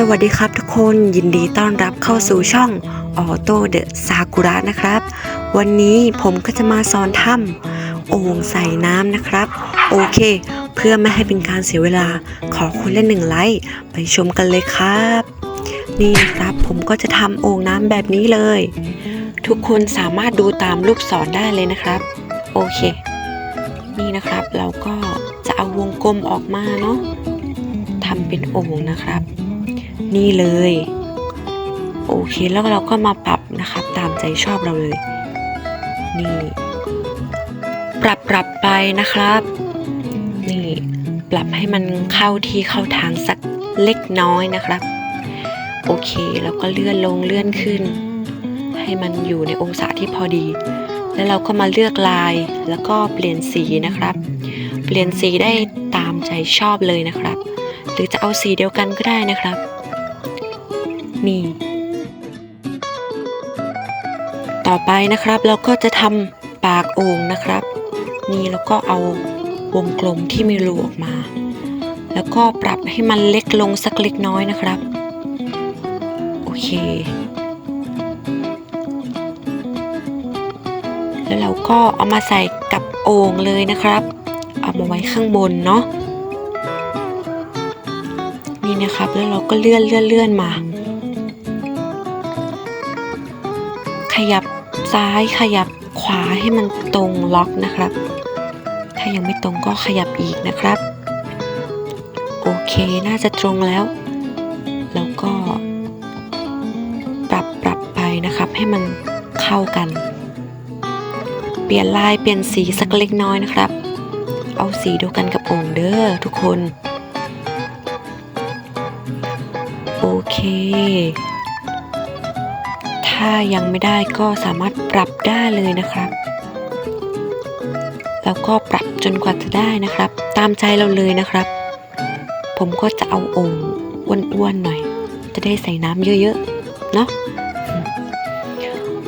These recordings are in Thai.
สวัสดีครับทุกคนยินดีต้อนรับเข้าสู่ช่องออโต้เดอะซากุระนะครับ วันนี้ผมก็จะมาสอนทำโอ่งใส่น้ำนะครับ โอเค เพื่อไม่ให้เป็นการเสียเวลาขอคนละหนึ่งไลค์ไปชมกันเลยครับ นี่นะครับผมก็จะทำโอ่งน้ำแบบนี้เลย ทุกคนสามารถดูตามรูปศรได้เลยนะครับ โอเค นี่นะครับเราก็จะเอาวงกลมออกมาเนาะทำเป็นโอ่งนะครับ นี่เลย โอเคแล้วเราก็มาปรับนะครับ ตามใจชอบเราเลย นี่ ปรับปรับไปนะครับ นี่ปรับให้มันเข้าที่เข้าทางสักเล็กน้อยนะครับ โอเคแล้วก็เลื่อนลงเลื่อนขึ้น ให้มันอยู่ในองศาที่พอดี แล้วเราก็มาเลือกลายแล้วก็เปลี่ยนสีนะครับ เปลี่ยนสีได้ตามใจชอบเลยนะครับ หรือจะเอาสีเดียวกันก็ได้นะครับ นี่ ต่อไปนะครับเราก็จะทำปากโอ่งนะครับ นี่แล้วก็เอาวงกลมที่มีรูออกมา แล้วก็ปรับให้มันเล็กลงสักเล็กน้อยนะครับ โอเค แล้วเราก็เอามาใส่กับโอ่งเลยนะครับ เอามาไว้ข้างบนเนาะนี่นะครับแล้วเราก็เลื่อนเลื่อนเลื่อนมา ขยับซ้ายขยับขวาให้มันตรงล็อกนะครับ ถ้ายังไม่ตรงก็ขยับอีกนะครับ โอเคน่าจะตรงแล้ว แล้วก็ ปรับปรับไปนะครับให้มันเข้ากัน เปลี่ยนลายเปลี่ยนสีสักเล็กน้อยนะครับ เอาสีเดียวกันกับโอ่งเด้อทุกคน โอเค ถ้ายังไม่ได้ก็สามารถปรับได้เลยนะครับ แล้วก็ปรับจนกว่าจะได้นะครับ ตามใจเราเลยนะครับ ผมก็จะเอาโองค์อ้วนๆหน่อย จะได้ใส่น้ำเยอะๆ เนาะ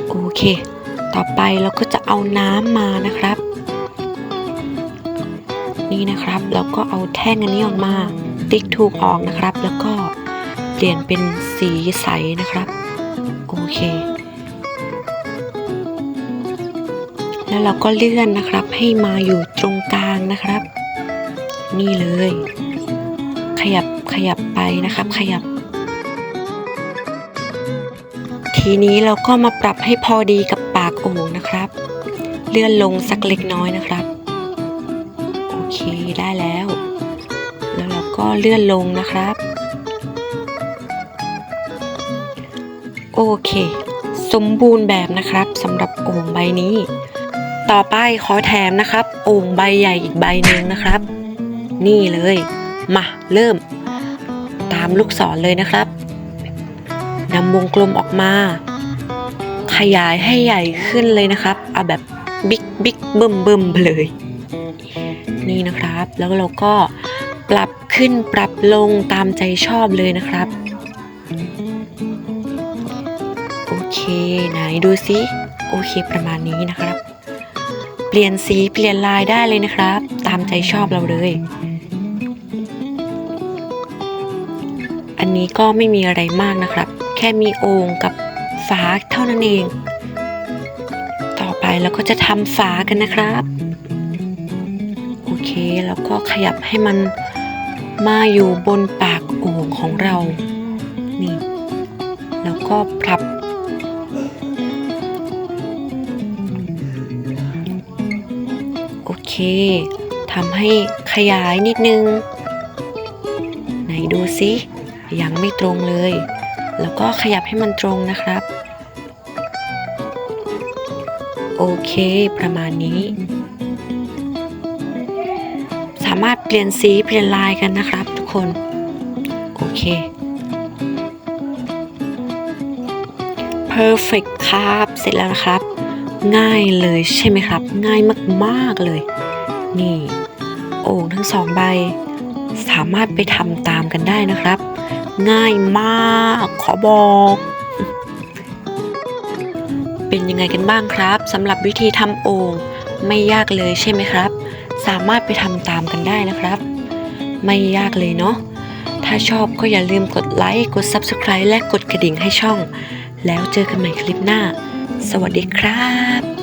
โอเค ต่อไปเราก็จะเอาน้ำมานะครับ นี่นะครับแล้วก็เอาแท่งอันนี้ออกมา ติ๊กถูกออกนะครับ แล้วก็เปลี่ยนเป็นสีใสนะครับ โอเค แล้วเราก็เลื่อนนะครับ ให้มาอยู่ตรงกลางนะครับ นี่เลย ขยับขยับไปนะครับ ขยับ ทีนี้เราก็มาปรับให้พอดีกับปากโอ่งนะครับ เลื่อนลงสักเล็กน้อยนะครับ โอเคได้แล้ว แล้วเราก็เลื่อนลงนะครับ โอเค สมบูรณ์แบบนะครับสำหรับโอ่งใบนี้ ต่อไปขอแถมนะครับ โอ่งใบใหญ่อีกใบหนึ่งนะครับ นี่เลย มาเริ่ม ตามลูกศรเลยนะครับ นำวงกลมออกมา ขยายให้ใหญ่ขึ้นเลยนะครับ เอาแบบบิ๊กบิ๊กเบิ่มเบิ่มเลย นี่นะครับ แล้วเราก็ปรับขึ้นปรับลงตามใจชอบเลยนะครับ โอเค ไหนดูซิ โอเคประมาณนี้นะครับ เปลี่ยนสีเปลี่ยนลายได้เลยนะครับ ตามใจชอบเราเลย อันนี้ก็ไม่มีอะไรมากนะครับ แค่มีโอ่งกับฝาเท่านั้นเอง ต่อไปเราก็จะทำฝากันนะครับ โอเคแล้วก็ขยับให้มันมาอยู่บนปากโอ่งของเรา นี่ แล้วก็ปรับโอเคทำให้ขยายนิดนึง ไหนดูซิยังไม่ตรงเลย แล้วก็ขยับให้มันตรงนะครับ โอเค ประมาณนี้ สามารถเปลี่ยนสีเปลี่ยนลายกันนะครับ ทุกคน โอเค perfect ครับ เสร็จแล้วนะครับ ง่ายเลยใช่ไหมครับ ง่ายมากๆเลย นี่ โอ่งทั้งสองใบ สามารถไปทำตามกันได้นะครับ ง่ายมาก อบอก เป็นยังไงกันบ้างครับสำหรับวิธีทำโอ่งไม่ยากเลยใช่ไหมครับ สามารถไปทำตามกันได้นะครับ ไม่ยากเลยเนาะถ้าชอบก็อย่าลืมกดไลค์กด Subscribe และกดกระดิ่งให้ช่อง แล้วเจอกันใหม่คลิปหน้า สวัสดีครับ